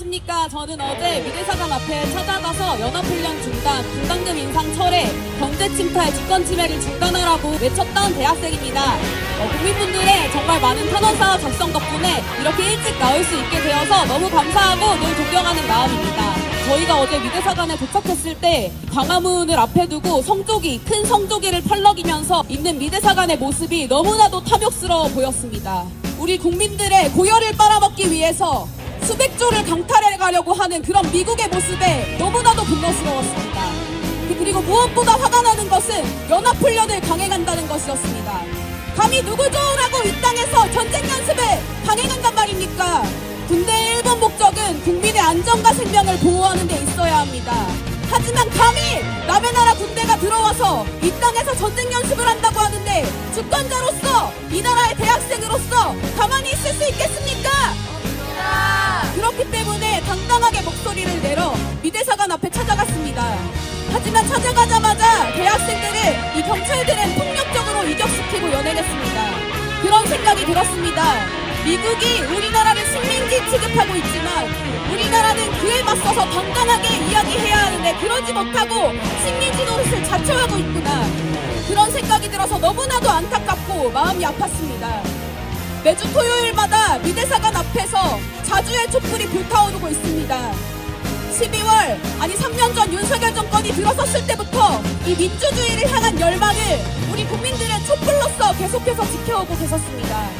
안녕하십니까. 저는 어제 미대사관 앞에 찾아가서 연합훈련 중단, 분담금 인상 철회, 경제 침탈, 직권 침해를 중단하라고 외쳤던 대학생입니다. 어, 국민분들의 정말 많은 탄원서 작성 덕분에 이렇게 일찍 나올 수 있게 되어서 너무 감사하고 늘 존경하는 마음입니다. 저희가 어제 미대사관에 도착했을 때 광화문을 앞에 두고 성조기, 큰 성조기를 펄럭이면서 있는 미대사관의 모습이 너무나도 탐욕스러워 보였습니다. 우리 국민들의 고열을 빨아먹기 위해서 수백 조를 강탈해 가려고 하는 그런 미국의 모습에 너무나도 분노스러웠습니다. 그- 그리고 무엇보다 화가 나는 것은 연합훈련을 강행한다는 것이었습니다. 감히 누구 좋으라고 이 땅에서 전쟁 연습을 강행한단 말입니까? 군대의 일본 목적은 국민의 안전과 생명을 보호하는 데 있어야 합니다. 하지만 감히 남의 나라 군대가 들어와서 이 땅에서 전쟁 연습을 한다고 하는데 주권자로서 이 나라의 대학생으로서 가만히 있을 수 있겠습니까? 목소리를 내러 미대사관 앞에 찾아갔습니다. 하지만 찾아가자마자 대학생들을 이 경찰들은 폭력적으로 이격시키고 연행했습니다. 그런 생각이 들었습니다. 미국이 우리나라를 식민지 취급하고 있지만 우리나라는 그에 맞서서 당당하게 이야기해야 하는데 그러지 못하고 식민지 노릇을 자초하고 있구나. 그런 생각이 들어서 너무나도 안타깝고 마음이 아팠습니다. 매주 토요일마다 자주의 촛불이 불타오르고 있습니다. 12월 아니 3년 전 윤석열 정권이 들어섰을 때부터 이 민주주의를 향한 열망을 우리 국민들은 촛불로서 계속해서 지켜오고 계셨습니다.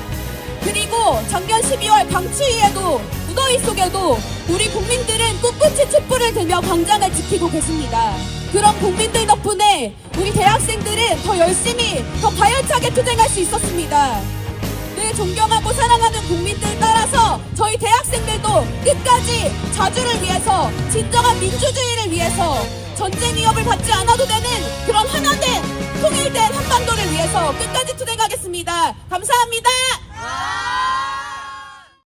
그리고 작년 12월 강추위에도 무더위 속에도 우리 국민들은 꿋꿋이 촛불을 들며 광장을 지키고 계십니다. 그런 국민들 덕분에 우리 대학생들은 더 열심히 더 가열차게 투쟁할 수 있었습니다. 늘 존경하고 사랑하는 국민들 따라서 저희 대학생들도 끝까지 자주를 위해서 진정한 민주주의를 위해서 전쟁 위협을 받지 않아도 되는 그런 하나된 통일된 한반도를 위해서 끝까지 투쟁하겠습니다. 감사합니다.